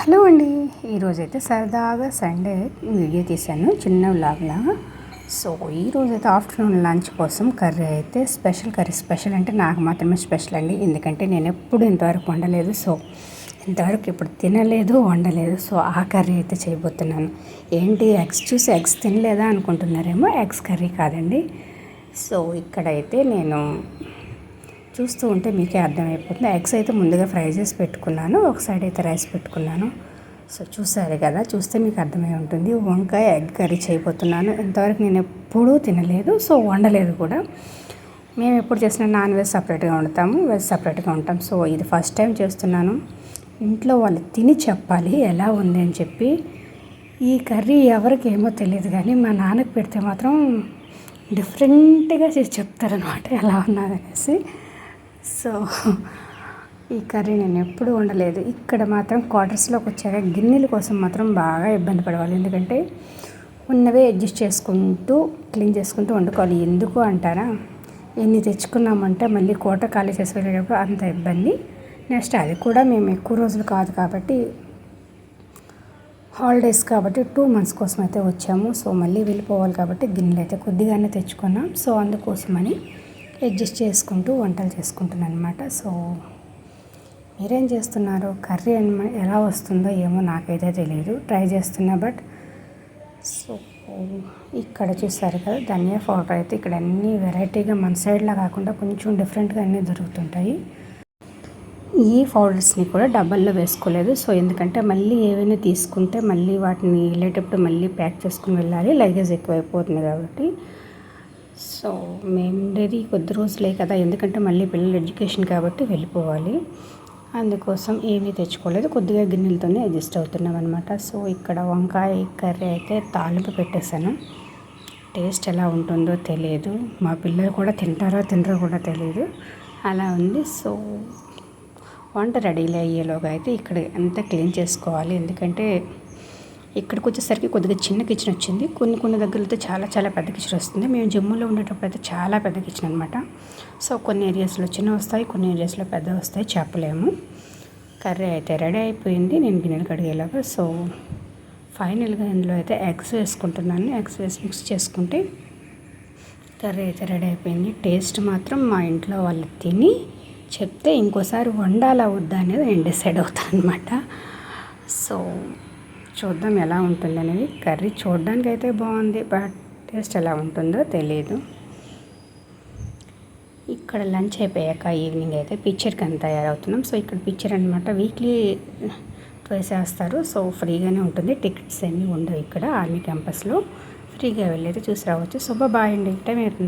Hello అండి. ఈరోజైతే సరదాగా సండే వీడియో తీశాను చిన్న వ్లాగ్లా. సో ఈరోజైతే ఆఫ్టర్నూన్ లంచ్ కోసం కర్రీ అయితే స్పెషల్ కర్రీ. స్పెషల్ అంటే నాకు మాత్రమే స్పెషల్ అండి. ఎందుకంటే నేను ఎప్పుడు ఇంతవరకు వండలేదు. సో ఇంతవరకు ఇప్పుడు తినలేదు వండలేదు. సో ఆ కర్రీ అయితే చేయబోతున్నాను. ఏంటి ఎగ్స్ చూసి ఎగ్స్ తినలేదా అనుకుంటున్నారేమో? ఎగ్స్ కర్రీ కాదండి. సో ఇక్కడైతే నేను చూస్తూ ఉంటే మీకే అర్థమైపోతుంది. ఎగ్స్ అయితే ముందుగా ఫ్రై చేసి పెట్టుకున్నాను. ఒక సైడ్ అయితే రైస్ పెట్టుకున్నాను. సో చూసారు కదా చూస్తే మీకు అర్థమై ఉంటుంది. వంకాయ ఎగ్ కర్రీ చేయబోతున్నాను. ఇంతవరకు నేను ఎప్పుడూ తినలేదు సో వండలేదు కూడా. మేము ఎప్పుడు చేసిన నాన్ వెజ్ సపరేట్గా వండుతాము వెజ్ సపరేట్గా ఉంటాం. సో ఇది ఫస్ట్ టైం చేస్తున్నాను. ఇంట్లో వాళ్ళు తిని చెప్పాలి ఎలా ఉంది అని చెప్పి. ఈ కర్రీ ఎవరికి ఏమో తెలియదు కానీ మా నాన్నకు పెడితే మాత్రం డిఫరెంట్గా చేసి చెప్తారనమాట ఎలా ఉన్నదనేసి. సో ఈ కర్రీ నేను ఎప్పుడు వండలేదు. ఇక్కడ మాత్రం క్వార్టర్స్లోకి వచ్చాక గిన్నెల కోసం మాత్రం బాగా ఇబ్బంది పడవాలి ఎందుకంటే ఉన్నవే అడ్జస్ట్ చేసుకుంటూ క్లీన్ చేసుకుంటూ వండుకోవాలి. ఎందుకు అంటారా? ఎన్ని తెచ్చుకున్నామంటే మళ్ళీ కోట ఖాళీ చేసి వెళ్ళేటప్పుడు అంత ఇబ్బంది. నెక్స్ట్ అది కూడా మేము ఎక్కువ రోజులు కాదు కాబట్టి హాలిడేస్ కాబట్టి టూ మంత్స్ కోసం అయితే వచ్చాము. సో మళ్ళీ వెళ్ళిపోవాలి కాబట్టి గిన్నెలు అయితే కొద్దిగానే తెచ్చుకున్నాం. సో అందుకోసమని అడ్జస్ట్ చేసుకుంటూ వంటలు చేసుకుంటున్నాను అనమాట సో మీరేం చేస్తున్నారు కర్రీ ఎలా వస్తుందో ఏమో నాకైతే తెలియదు ట్రై చేస్తున్నా బట్ సో ఇక్కడ చూసారు కదా ధనియా పౌడర్ అయితే ఇక్కడ అన్ని వెరైటీగా మన సైడ్లా కాకుండా కొంచెం డిఫరెంట్గా అన్నీ దొరుకుతుంటాయి. ఈ పౌడర్స్ని కూడా డబ్బల్లో వేసుకోలేదు. సో ఎందుకంటే మళ్ళీ ఏవైనా తీసుకుంటే మళ్ళీ వాటిని వెళ్ళేటప్పుడు మళ్ళీ ప్యాక్ చేసుకుని వెళ్ళాలి. లగేజ్ ఎక్కువైపోతుంది కాబట్టి. సో మేము ఉండేది కొద్ది రోజులే కదా ఎందుకంటే మళ్ళీ పిల్లలు ఎడ్యుకేషన్ కాబట్టి వెళ్ళిపోవాలి. అందుకోసం ఏమీ తెచ్చుకోలేదు కొద్దిగా గిన్నెలతోనే అడ్జస్ట్ అవుతున్నాం అనమాట సో ఇక్కడ వంకాయ కర్రీ అయితే తాలింపు పెట్టేశాను. టేస్ట్ ఎలా ఉంటుందో తెలియదు. మా పిల్లలు కూడా తింటారో తినరో కూడా తెలియదు. అలా ఉంది. సో వంట రెడీలు అయ్యేలోగా అయితే ఇక్కడ అంతా క్లీన్ చేసుకోవాలి. ఎందుకంటే ఇక్కడికి వచ్చేసరికి కొద్దిగా చిన్న కిచెన్ వచ్చింది. కొన్ని కొన్ని దగ్గరతో చాలా చాలా పెద్ద కిచెన్ వస్తుంది. మేము జమ్మూలో ఉండేటప్పుడు అయితే చాలా పెద్ద కిచెన్ అనమాట సో కొన్ని ఏరియాస్లో చిన్న వస్తాయి కొన్ని ఏరియాస్లో పెద్ద వస్తాయి. చెప్పలేము. కర్రీ అయితే రెడీ అయిపోయింది. నేను గిన్నెలు కడిగేలాగా. సో ఫైనల్గా ఇందులో అయితే ఎగ్స్ వేసుకుంటున్నాను. ఎగ్స్ వేసి మిక్స్ చేసుకుంటే కర్రీ అయితే రెడీ అయిపోయింది. టేస్ట్ మాత్రం మా ఇంట్లో వాళ్ళు తిని చెప్తే ఇంకోసారి వండాలా వద్దా అనేది నేను డిసైడ్ అవుతాను అనమాట సో చూద్దాం ఎలా ఉంటుంది అనేది. కర్రీ చూడడానికి అయితే బాగుంది బట్ టేస్ట్ ఎలా ఉంటుందో తెలియదు ఇక్కడ లంచ్ అయిపోయాక ఈవినింగ్ అయితే పిక్చర్కి అంత తయారవుతున్నాం. సో ఇక్కడ పిక్చర్ అనమాట వీక్లీ ట్వైస్ వేస్తారు. సో ఫ్రీగానే ఉంటుంది. టికెట్స్ అన్నీ ఉండవు ఇక్కడ ఆర్మీ క్యాంపస్లో. ఫ్రీగా వెళ్ళేది చూసి రావచ్చు. సో బాయ్ అండి. టైం అవుతుంది